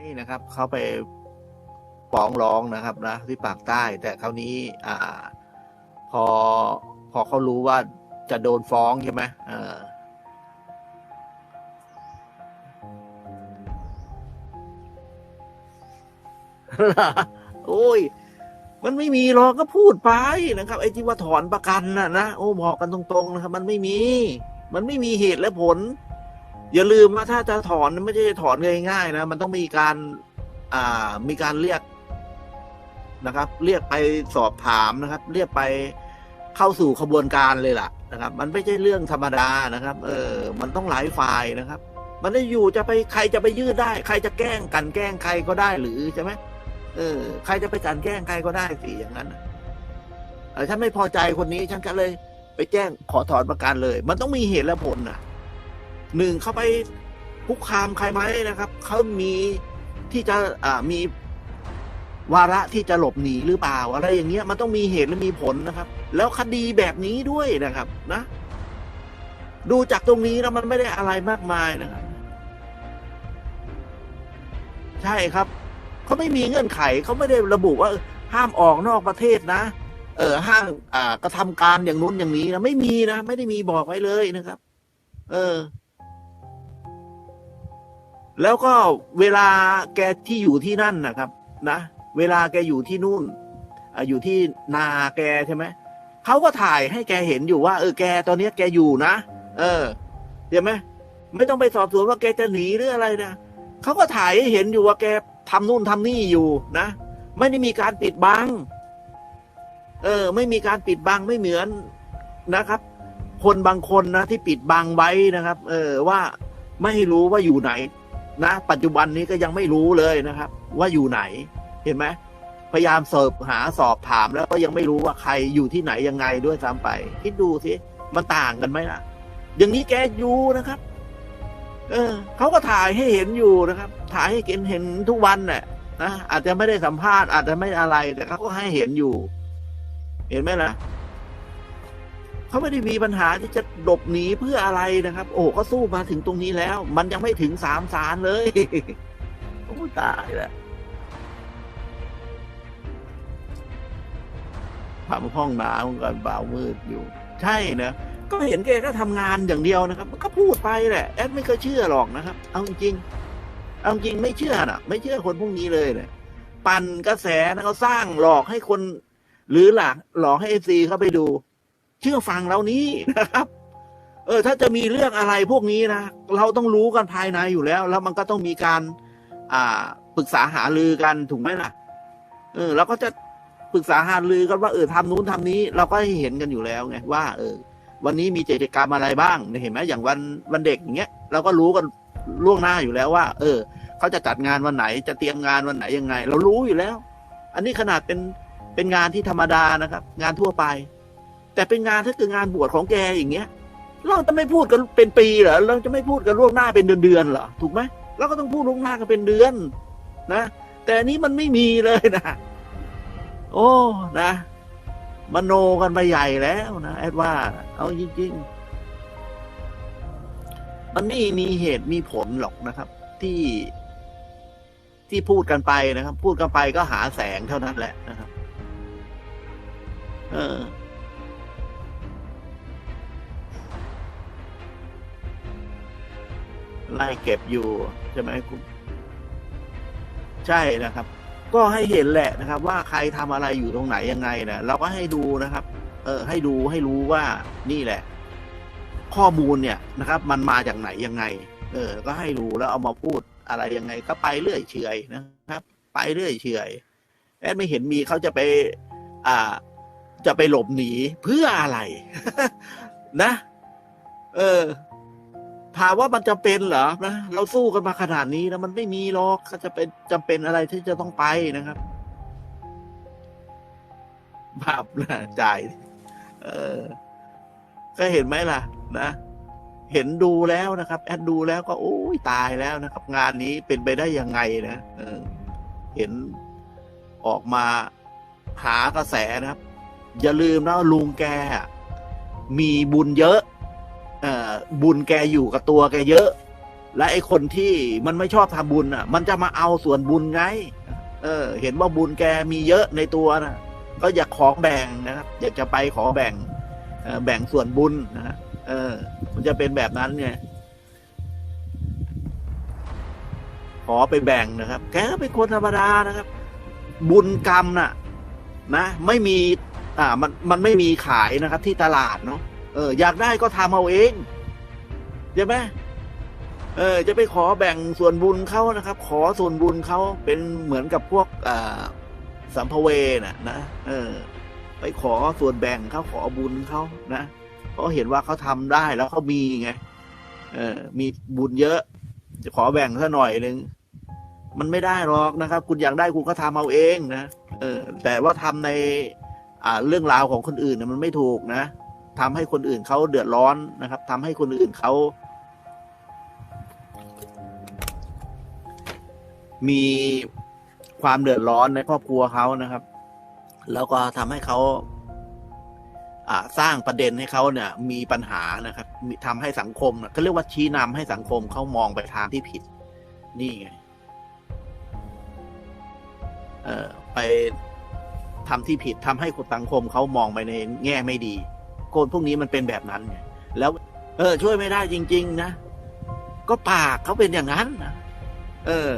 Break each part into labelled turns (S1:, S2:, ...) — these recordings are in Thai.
S1: นี่นะครับเขาไปฟ้องร้องนะครับนะที่ปากใต้ แต่คราวนี้ อ่า พอพอเขารู้ว่าจะโดนฟ้องใช่ไหมเออโอ้ย มันไม่มีหรอกก็พูดไปนะครับ ไอ้ที่ว่าถอนประกันนะนะโอ้บอกกันตรงๆนะครับ มันไม่มี มันไม่มีเหตุและผล อย่าลืมว่าถ้าจะถอนไม่ใช่ถอนง่ายๆนะ มันต้องมีการ อ่า มีการเรียกนะครับ เรียกไปสอบถามนะครับ เรียกไปเข้าสู่ขบวนการเลยล่ะนะครับ มันไม่ใช่เรื่องธรรมดานะครับ เออ มันต้องหลายฝ่ายนะครับ มันได้อยู่จะไปใครจะไปยืดได้ ใครจะแกล้งกันแกล้งใครก็ได้หรือใช่ไหมเออ ใครจะไปกันแกล้งใครก็ได้สิอย่างนั้นเออฉันไม่พอใจคนนี้ฉันก็เลย ไปแจ้งขอถอนประกันเลย มันต้องมีเหตุและผลนะ หนึ่งเขาไปคุกคามใครไหมนะครับเขามีที่จะอ่ามีวาระที่จะหลบหนีหรือเปล่า อะไรอย่างเงี้ยมันต้องมีเหตุและมีผลนะครับ แล้วคดีแบบนี้ด้วยนะครับนะ ดูจากตรงนี้แล้วมันไม่ได้อะไรมากมายนะครับ ใช่ครับเขาไม่มีเงื่อนไขเขาไม่ได้ระบุว่า ห้ามออกนอกประเทศนะ เออห้ามอ่ากระทำการอย่างนู้นอย่างนี้นะไม่มีนะไม่ได้มีบอกไว้เลยนะครับ เออ แล้วก็เวลาแกที่อยู่ที่นั่นนะครับ นะ เวลาแกอยู่ที่นู่นอยู่ที่นาแกใช่ไหมเขาก็ถ่ายให้แกเห็นอยู่ว่า เออแกตอนนี้แกอยู่นะเออเห็นไหมไม่ต้องไปสอบสวนว่าแกจะหนีหรืออะไรนะเขาก็ถ่ายให้เห็นอยู่ว่าแกทำนู่นทำนี่อยู่นะไม่ได้มีการปิดบัง เออ ไม่มีการปิดบังไม่เหมือนนะครับ คนบางคนนะที่ปิดบังไว้นะครับ เออว่าไม่ให้รู้ว่าอยู่ไหน นะ ปัจจุบันนี้ก็ยังไม่รู้เลยนะครับ ว่าอยู่ไหนเห็นไหมพยายามเสอบหาสอบถามแล้วก็ยังไม่รู้ว่าใครอยู่ที่ไหนยังไงด้วยซ้ำไป คิดดูสิมันต่างกันไหมล่ะ อย่างนี้แกอยู่นะครับ เออเขาก็ถ่ายให้เห็นอยู่นะครับ ถ่ายให้เห็นเห็นทุกวันแหละนะอาจจะไม่ได้สัมภาษณ์อาจจะไม่อะไรแต่เขาก็ให้เห็นอยู่ เห็นไหมล่ะ เขาไม่ได้มีปัญหาที่จะหลบหนีเพื่ออะไรนะครับ โอ้ก็สู้มาถึงตรงนี้แล้ว มันยังไม่ถึงสามศาลเลยโอ้ตายแล้วทำห้องน้ำกันเบามืดอยู่ ใช่นะก็เห็นแกก็ทำงานอย่างเดียวนะครับ ก็พูดไปแหละแอดไม่เคยเชื่อหรอกนะครับ เอาจริง เอาจริงไม่เชื่อนะไม่เชื่อคนพวกนี้เลยเนี่ยปั่นกระแสนะเขาสร้างหลอกให้คน หรือหลักหลอกให้เอซีเข้าไปดู เชื่อฟังเรานี้นะครับ เออ ถ้าจะมีเรื่องอะไรพวกนี้นะเราต้องรู้กันภายในอยู่แล้ว แล้วมันก็ต้องมีการ อ่าปรึกษาหารือกันถูกไหมล่ะ เออเราก็จะปรึกษาหารือกันว่าเออทำนู้นทำนี้ เราก็ให้เห็นกันอยู่แล้วไงว่า เออ วันนี้มีกิจกรรมอะไรบ้างเห็นไหมอย่างวันวันเด็กอย่างเงี้ยเราก็รู้กันล่วงหน้าอยู่แล้วว่า เออเขาจะจัดงานวันไหนจะเตรียมงานวันไหนยังไง เรารู้อยู่แล้ว อันนี้ขนาดเป็นเป็นงานที่ธรรมดานะครับ งานทั่วไป แต่เป็นงานถ้าเกิดงานบวชของแกอย่างเงี้ย เราจะไม่พูดกันเป็นปีเหรอเราจะไม่พูดกันล่วงหน้าเป็นเดือนๆเหรอถูกไหมเราก็ต้องพูดล่วงหน้ากันเป็นเดือนนะ แต่นนี้มันไม่มีเลยนะโอ้นะมโนกันไปใหญ่แล้วนะแอดว่า เอาจริงๆมันไม่มีเหตุมีผลหรอกนะครับ ที่ที่พูดกันไปนะครับ พูดกันไปก็หาแสงเท่านั้นแหละนะครับ เออ ล่เก็บอยู่ใช่ไหมคุณใช่นะครับ ก็ให้เห็นแหละนะครับ ว่าใครทำอะไรอยู่ตรงไหนยังไงนะเราก็ให้ดูนะครับ เออ ให้ดูให้รู้ว่านี่แหละ ข้อมูลเนี่ยนะครับ มันมาจากไหนยังไง เออ ก็ให้ดูแล้วเอามาพูดอะไรยังไง ก็ไปเรื่อยเฉยนะครับ ไปเรื่อยเฉยแอดไม่เห็นมีเขาจะไป อ่า จะไปหลบหนีเพื่ออะไร นะ เออ ถามว่ามันจำเป็นเหรอนะเราสู้กันมาขนาดนี้แล้วมันไม่มีหรอกก็จะเป็นจำเป็นอะไรที่จะต้องไปนะครับบาปนะจ่ายเออ ก็เห็นไหมล่ะ นะเห็นดูแล้วนะครับ แอดดูแล้วก็โอ้ยตายแล้วนะครับ งานนี้เป็นไปได้ยังไงนะเออ เห็นออกมาหากระแสนะครับ อย่าลืมนะว่าลุงแกอะมีบุญเยอะเอ่อ บุญแกอยู่กับตัวแกเยอะ และไอ้คนที่มันไม่ชอบทำบุญอะ มันจะมาเอาส่วนบุญไง เออ เห็นว่าบุญแกมีเยอะในตัวนะก็อยากขอแบ่งนะครับอยากจะไปขอแบ่งแบ่งส่วนบุญนะฮะเออ มันจะเป็นแบบนั้นไงขอไปแบ่งนะครับ แกก็เป็นคนธรรมดานะครับ บุญกรรมน่ะ นะ ไม่มี อ่า มันมันไม่มีขายนะครับ ที่ตลาดเนาะ เอออยากได้ก็ทำเอาเองใช่ไหมเออ จะไปขอแบ่งส่วนบุญเขานะครับ ขอส่วนบุญเขาเป็นเหมือนกับพวกอ่าสัมภเวนะนะเออ ไปขอส่วนแบ่งเขาขอบุญเขานะเพราะเห็นว่าเขาทำได้แล้วเขามีไงเออ มีบุญเยอะ จะขอแบ่งซะหน่อยหนึ่งมันไม่ได้หรอกนะครับ คุณอยากได้คุณก็ทำเอาเองนะเออ แต่ว่าทำใน อ่าเรื่องราวของคนอื่นเนี่ยมันไม่ถูกนะ ทำให้คนอื่นเขาเดือดร้อนนะครับทำให้คนอื่นเขา มีความเดือดร้อนในครอบครัวเขานะครับ แล้วก็ทำให้เขาอ่าสร้างประเด็นให้เขาเนี่ย มีปัญหานะครับมีทำให้สังคมก็เรียกว่าชี้นำให้สังคมเขามองไปทางที่ผิด นี่ไงเอ่อไปทำที่ผิดทำให้คนสังคมเขามองไปในแง่ไม่ดี คนพวกนี้มันเป็นแบบนั้นไงแล้ว เออ ช่วยไม่ได้จริง ๆ นะ ก็ปากเขาเป็นอย่างนั้นนะเออ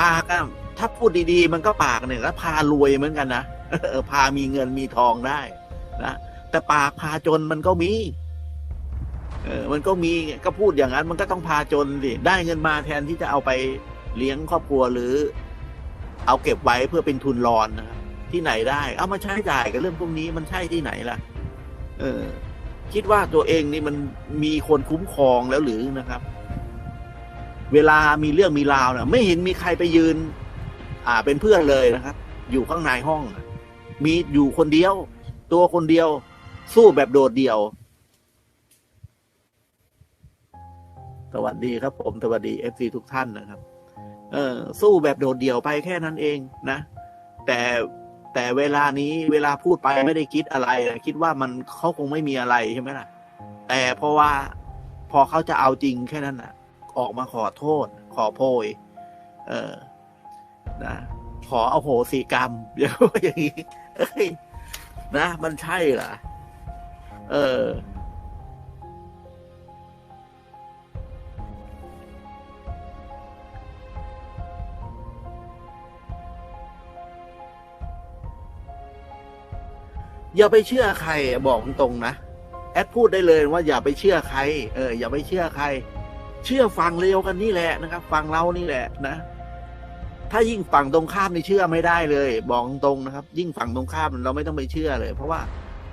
S1: ปากอะถ้าพูดดีๆ มันก็ปากเนี่ยแล้วพารวยเหมือนกันนะเออพามีเงินมีทองได้นะแต่ปากพาจนมันก็มี เออ มันก็มีก็พูดอย่างนั้น มันก็ต้องพาจนสิได้เงินมาแทนที่จะเอาไปเลี้ยงครอบครัวหรือ เอาเก็บไว้เพื่อเป็นทุนรอนนะที่ไหนได้ เอามาใช้จ่ายกับเรื่องพวกนี้มันใช่ที่ไหนล่ะ เออคิดว่าตัวเองนี่มันมีคนคุ้มครองแล้วหรือนะครับ เวลามีเรื่องมีราวนะไม่เห็นมีใครไปยืน อ่า เป็นเพื่อนเลยนะครับ อยู่ข้างในห้อง มีอยู่คนเดียว ตัวคนเดียว สู้แบบโดดเดี่ยว สวัสดีครับ ผมสวัสดีเอฟซีทุกท่านนะครับ เออสู้แบบโดดเดี่ยวไปแค่นั้นเองนะ แต่ แต่เวลานี้เวลาพูดไปไม่ได้คิดอะไร คิดว่ามันเขาคงไม่มีอะไรใช่ไหมล่ะ แต่เพราะว่าพอเขาจะเอาจริงแค่นั้นน่ะออกมาขอโทษ ขอโพย เออนะขอเอาโหสีกรรมอย่างนี้นะมันใช่เหรอเออ อย่าไปเชื่อใครบอกตรงๆนะแอดพูดได้เลยว่าอย่าไปเชื่อใคร เออ อย่าไปเชื่อใคร เชื่อฟังเร็วกันนี่แหละนะครับ ฟังเรานี่แหละนะ ถ้ายิ่งฝั่งตรงข้ามนี่เชื่อไม่ได้เลย บอกตรงนะครับ ยิ่งฝั่งตรงข้ามเราไม่ต้องไปเชื่อเลย เพราะว่า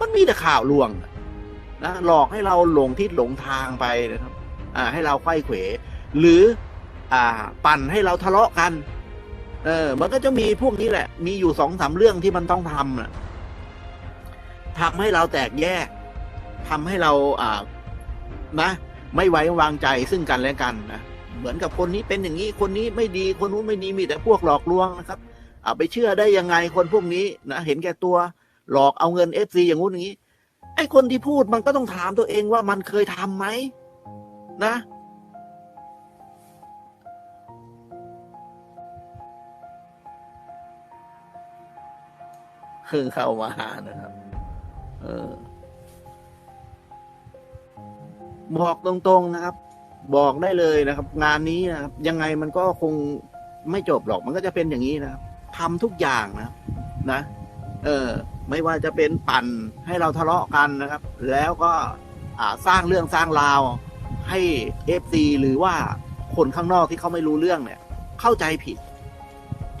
S1: มันมีแต่ข่าวลวงนะหลอกให้เราหลงทิศหลงทางไปนะครับ อ่า ให้เราไข้เขว หรือ อ่า ปั่นให้เราทะเลาะกัน เออ มันก็จะมีพวกนี้แหละ มีอยู่สองสามเรื่องที่มันต้องทำนะ ทำให้เราแตกแยกทำให้เราอ่านะ ไม่ไว้วางใจซึ่งกันและกันนะเหมือนกับคนนี้เป็นอย่างนี้คนนี้ไม่ดีคนนู้นไม่ดีมีแต่พวกหลอกลวงนะครับเอาไปเชื่อได้ยังไงคนพวกนี้นะเห็นแก่ตัวหลอกเอาเงินเอฟซีอย่างงู้นอย่างนี้ ไอ้คนที่พูดมันก็ต้องถามตัวเองว่ามันเคยทำไหมนะคือเข้ามาหานะครับ เออ บอกตรงๆนะครับ บอกได้เลยนะครับ งานนี้นะครับ ยังไงมันก็คงไม่จบหรอก มันก็จะเป็นอย่างนี้นะครับทำทุกอย่างนะนะ เออ ไม่ว่าจะเป็นปั่นให้เราทะเลาะกันนะครับ แล้วก็อ่าสร้างเรื่องสร้างราว ให้เอฟซีหรือว่าคนข้างนอกที่เขาไม่รู้เรื่องเนี่ย เข้าใจผิด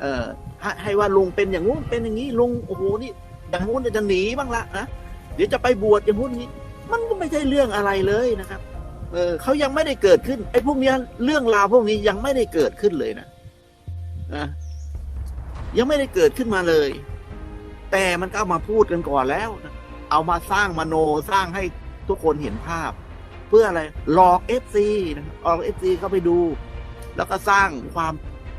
S1: เออให้ให้ว่าลุงเป็นอย่างงู้นเป็นอย่างนี้ลุงโอ้โหนี่ อย่างงู้นจะหนีบ้างละนะ เดี๋ยวจะไปบวชอย่างงู้นอย่างนี้ มันก็ไม่ใช่เรื่องอะไรเลยนะครับ เออเขายังไม่ได้เกิดขึ้นไอ้พวกนี้เรื่องราวพวกนี้ยังไม่ได้เกิดขึ้นเลยนะนะยังไม่ได้เกิดขึ้นมาเลย แต่มันก็เอามาพูดกันก่อนแล้วนะเอามาสร้างมโนสร้างให้ทุกคนเห็นภาพ เพื่ออะไรหลอกเอฟซีนะหลอกเอฟซีเข้าไปดู แล้วก็สร้างความ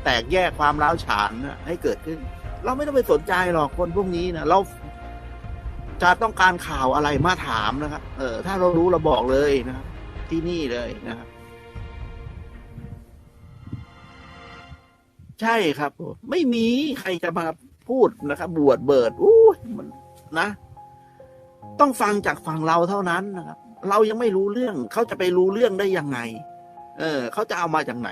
S1: แตกแยกความร้าวฉานนะให้เกิดขึ้น เราไม่ต้องไปสนใจหรอกคนพวกนี้นะเรา จะต้องการข่าวอะไรมาถามนะครับ เออ ถ้าเรารู้เราบอกเลยนะครับ ที่นี่เลยนะครับ ใช่ครับ ไม่มีใครจะมาพูดนะครับ บวชเบิดอู้มันนะ ต้องฟังจากฝั่งเราเท่านั้นนะครับ เรายังไม่รู้เรื่อง เขาจะไปรู้เรื่องได้ยังไง เออ เขาจะเอามาจากไหน